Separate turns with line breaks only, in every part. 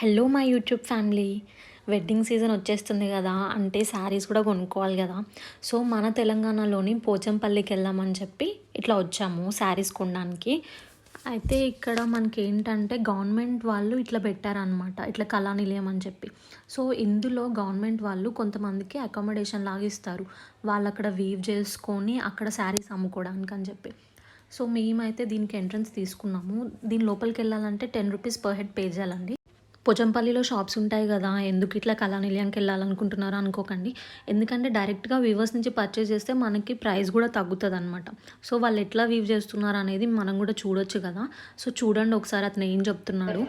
Hello my YouTube family wedding season వచ్చేస్తుంది కదా. అంటే శారీస్ కూడా కొనుక్కోవాలి కదా. సో మన తెలంగాణలోని పోచంపల్లికి వెళ్దామని చెప్పి ఇట్లా వచ్చాము శారీస్ కొనడానికి. అయితే ఇక్కడ మనకి ఏంటంటే గవర్నమెంట్ వాళ్ళు ఇట్లా పెట్టారనమాట ఇట్లా కళా నిలయం అని చెప్పి. సో ఇందులో గవర్నమెంట్ వాళ్ళు కొంతమందికి అకామిడేషన్ లాగా ఇస్తారు. వాళ్ళు అక్కడ వీవ్ చేసుకొని అక్కడ శారీస్ అమ్ముకోవడానికి అని చెప్పి. సో మేమైతే దీనికి ఎంట్రన్స్ తీసుకున్నాము. దీని లోపలికి వెళ్ళాలంటే ten rupees per head pay చేయాలండి. పోచంపల్లిలో షాప్స్ ఉంటాయి కదా ఎందుకు ఇట్లా కళా నిలయానికి వెళ్ళాలనుకుంటున్నారో అనుకోకండి. ఎందుకంటే డైరెక్ట్గా వీవర్స్ నుంచి పర్చేస్ చేస్తే మనకి ప్రైస్ కూడా తగ్గుతుంది అనమాట సో వాళ్ళు ఎట్లా వీవ్ చేస్తున్నారు అనేది మనం కూడా చూడొచ్చు కదా. సో చూడండి ఒకసారి అతను ఏం చెప్తున్నాడు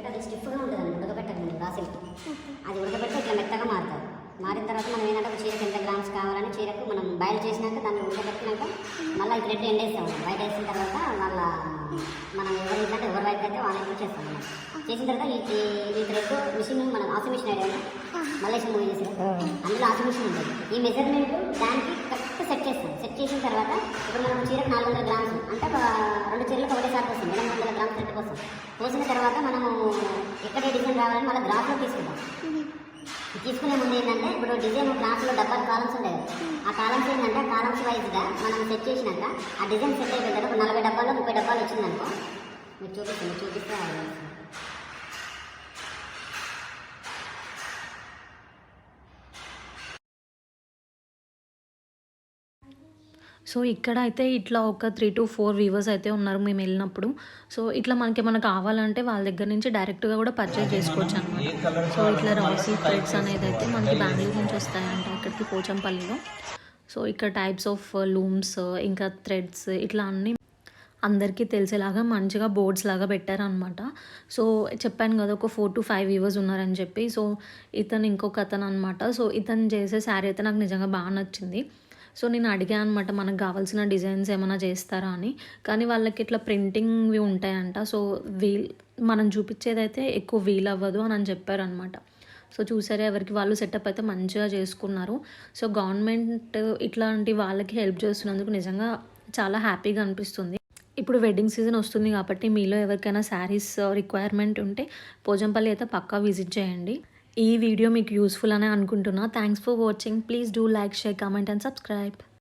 అది ఉడకబెట్టి ఇట్లా మెత్తగా మారుతుంది. మారిన తర్వాత మనం ఏంటంటే చీరకు మనం బయలు చేసినాక దాన్ని ఉడకబెట్టినాక మళ్ళీ ఈ థ్రెడ్ ఎండేస్తాం బయట వేసిన తర్వాత మళ్ళీ మనం ఎవరు ఏంటంటే ఎవరి వైపు అయితే వాళ్ళకి వైపు చేస్తాం మనం చేసిన తర్వాత ఈ ఈ- బ్రెడ్ మిషన్ మనం ఆసు మిషన్ అయ్యాము మళ్ళీ మూవీ చేసాం అందులో ఆసు మిషన్ ఉంటుంది. ఈ మెజర్మెంట్ దానికి కరెక్ట్ సెట్ చేస్తాం. సెట్ చేసిన తర్వాత ఇప్పుడు మనం చీరకు నాలుగు వందల గ్రామ్స్ అంటే రెండు చీరలకు ఒకటేసారి వస్తుంది రెండు వందల గ్రామ్స్ థ్రెడ్ కోసం పోసిన తర్వాత మనము ఎక్కడ డిజైన్ రావాలని మళ్ళీ గ్రాఫ్లో తీసుకుంటాం. తీసుకునే ముందు ఏంటంటే ఇప్పుడు డిజైన్ క్లాస్లో డబ్బాలు కాలమ్స్ ఉంటాయి ఆ కాలమ్స్ ఏంటంటే కాలమ్స్ వైజ్గా మనం సెట్ చేసినాక ఆ డిజైన్ సెట్ అయిపోయిన తర్వాత ఒక నలభై డబ్బాలు ముప్పై డబ్బాలు వచ్చిందనుకో మీరు చూపిస్తాను చూపిస్తే
సో ఇక్కడ అయితే ఇట్లా ఒక త్రీ టు ఫోర్ వ్యూవర్స్ అయితే ఉన్నారు మేము వెళ్ళినప్పుడు. సో ఇట్లా మనకి ఏమైనా కావాలంటే వాళ్ళ దగ్గర నుంచి డైరెక్ట్గా కూడా పర్చేస్ చేసుకోవచ్చు అనమాట సో ఇట్లా రాసీ థ్రెడ్స్ అనేది అయితే మనకి బెంగళూరు నుంచి వస్తాయంట ఇక్కడికి పోచంపల్లిలో. సో ఇక్కడ టైప్స్ ఆఫ్ లూమ్స్ ఇంకా థ్రెడ్స్ ఇట్లా అన్నీ అందరికీ తెలిసేలాగా మంచిగా బోర్డ్స్ లాగా పెట్టారనమాట సో చెప్పాను కదా ఒక ఫోర్ టు ఫైవ్ వ్యూవర్స్ ఉన్నారని చెప్పి. సో ఇతను ఇంకొక అతను అనమాట సో ఇతను చేసే శారీ అయితే నాకు నిజంగా బాగా నచ్చింది. సో నేను అడిగాను అనమాట మనకు కావాల్సిన డిజైన్స్ ఏమైనా చేస్తారా? అని. కానీ వాళ్ళకి ఇట్లా ప్రింటింగ్వి ఉంటాయంట. సో వీల్ మనం చూపించేదైతే ఎక్కువ వీల్ అవ్వదు అని అని చెప్పారనమాట సో చూసారే ఎవరికి వాళ్ళు సెటప్ అయితే మంచిగా చేసుకున్నారు. సో గవర్నమెంట్ ఇట్లాంటి వాళ్ళకి హెల్ప్ చేస్తున్నందుకు నిజంగా చాలా హ్యాపీగా అనిపిస్తుంది. ఇప్పుడు వెడ్డింగ్ సీజన్ వస్తుంది కాబట్టి మీలో ఎవరికైనా శారీస్ రిక్వైర్మెంట్ ఉంటే పోజంపల్లి అయితే పక్కా విజిట్ చేయండి. ఈ వీడియో మీకు యూస్ఫుల్ అనే అనుకుంటున్నా. Thanks for watching please do like share comment and subscribe